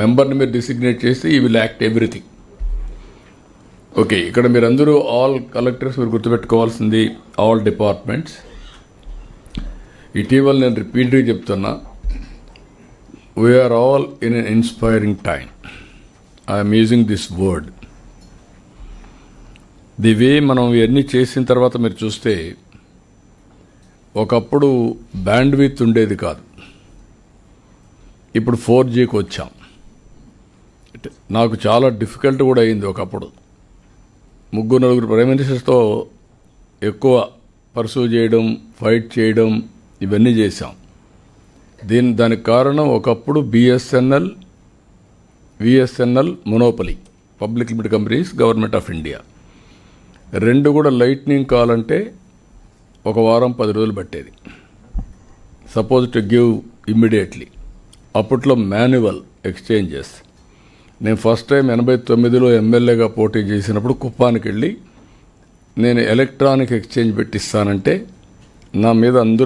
మెంబర్ని మీరు డిసిగ్నేట్ చేస్తే ఈ విల్ యాక్ట్ ఎవ్రీథింగ్. ఓకే ఇక్కడ మీరందరూ ఆల్ కలెక్టర్స్ మీరు గుర్తుపెట్టుకోవాల్సింది ఆల్ డిపార్ట్మెంట్స్. ఇటీవల నేను రిపీట్గా చెప్తున్నా we're all in an inspiring time I'm using this word the way మనం ఇవన్నీ చేసిన తర్వాత మీరు చూస్తే ఒకప్పుడు బ్యాండ్విత్ ఉండేది కాదు. ఇప్పుడు ఫోర్ జీకి వచ్చాం. నాకు చాలా డిఫికల్ట్ కూడా అయింది ఒకప్పుడు. ముగ్గురు నలుగురు ప్రైమ్ మినిస్టర్స్తో ఎక్కువ పర్సూ చేయడం ఫైట్ చేయడం ఇవన్నీ చేశాం. దీని దానికి కారణం ఒకప్పుడు BSNL VSNL monopoly public limited companies government of India రెండు కూడా లైట్నింగ్ కావాలంటే ఒక వారం పది రోజులు పట్టేది. సపోజ్ టు గివ్ ఇమ్మీడియట్లీ అప్పట్లో మాన్యువల్ ఎక్స్చేంజెస్ నేను ఫస్ట్ టైం ఎనభై తొమ్మిదిలో ఎమ్మెల్యేగా పోటీ చేసినప్పుడు కుప్పానికి వెళ్ళి నేను ఎలక్ట్రానిక్ ఎక్స్చేంజ్ పెట్టిస్తానంటే నా మీద అందరూ